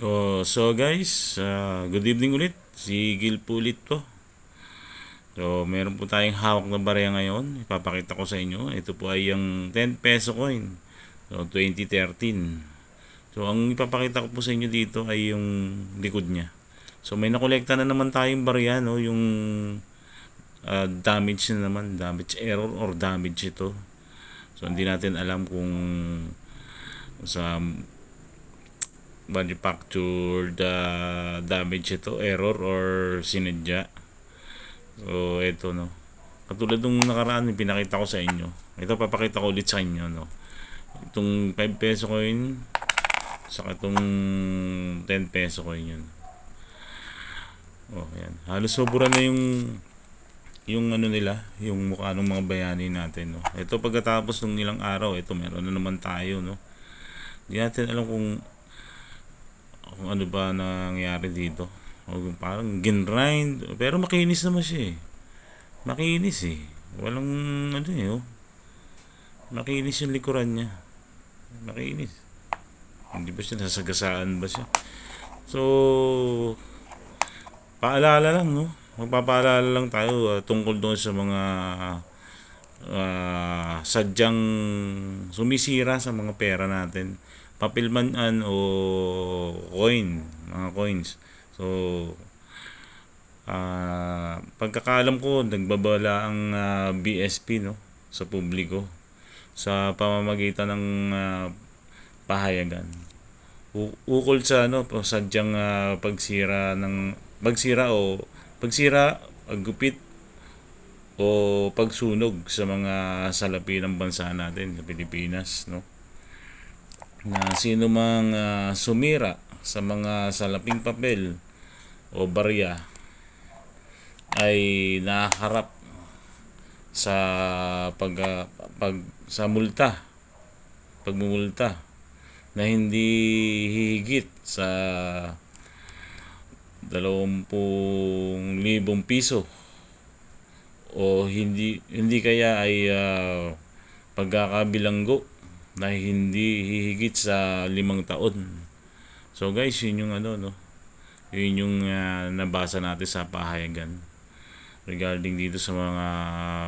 Oh, so guys, ah, good evening ulit. Si Gil po ulit to. So, meron po tayong hawak na barya ngayon. Ipapakita ko sa inyo. Ito po ay yung 10 peso coin. So, 2013. So, ang ipapakita ko po sa inyo dito ay yung likod niya. So, may nakolekta na naman tayong barya, no? Yung ah, damage na naman. Damage error or damage ito. So, hindi natin alam kung sa manufactured uh, damage ito, error or sinadya. So, ito no. Katulad nung nakaraan, pinakita ko sa inyo. Ito, papakita ko ulit sa inyo, no. Itong 5 peso coin, saka itong 10 peso coin yun. Oh, yan. Halos sobra na yung yung ano nila, yung mukha ng mga bayani natin, no. Ito pagkatapos ng ilang araw, ito meron na naman tayo, no. Hindi natin alam kung kung ano ba nangyari dito. O parang ginrind. Pero makinis naman siya eh. Makinis eh. Walang ano eh oh. Makinis yung likuran niya. Makinis. Hindi ba siya nasagasaan ba siya? So, paalala lang no. Magpapaalala lang tayo ah, tungkol doon sa mga ah, sadyang sumisira sa mga pera natin papel man yan o coin, mga coins. So, ah pagkakalam ko, nagbabala ang ah, BSP no, sa publiko sa pamamagitan ng ah, pahayagan. U- ukol sa ano, sadyang ah, pagsira ng pagsira o pagsira, paggupit o pagsunog sa mga salapi ng bansa natin sa Pilipinas, no? Na sino mang ah, sumira sa mga salaping papel o barya ay naharap sa pag, ah, pag sa multa pagmumulta na hindi hihigit sa 20,000 piso o hindi hindi kaya ay ah, pagkakabilanggo na hindi hihigit sa limang taon. So guys, yun yung ano no. Yun yung ah, nabasa natin sa pahayagan regarding dito sa mga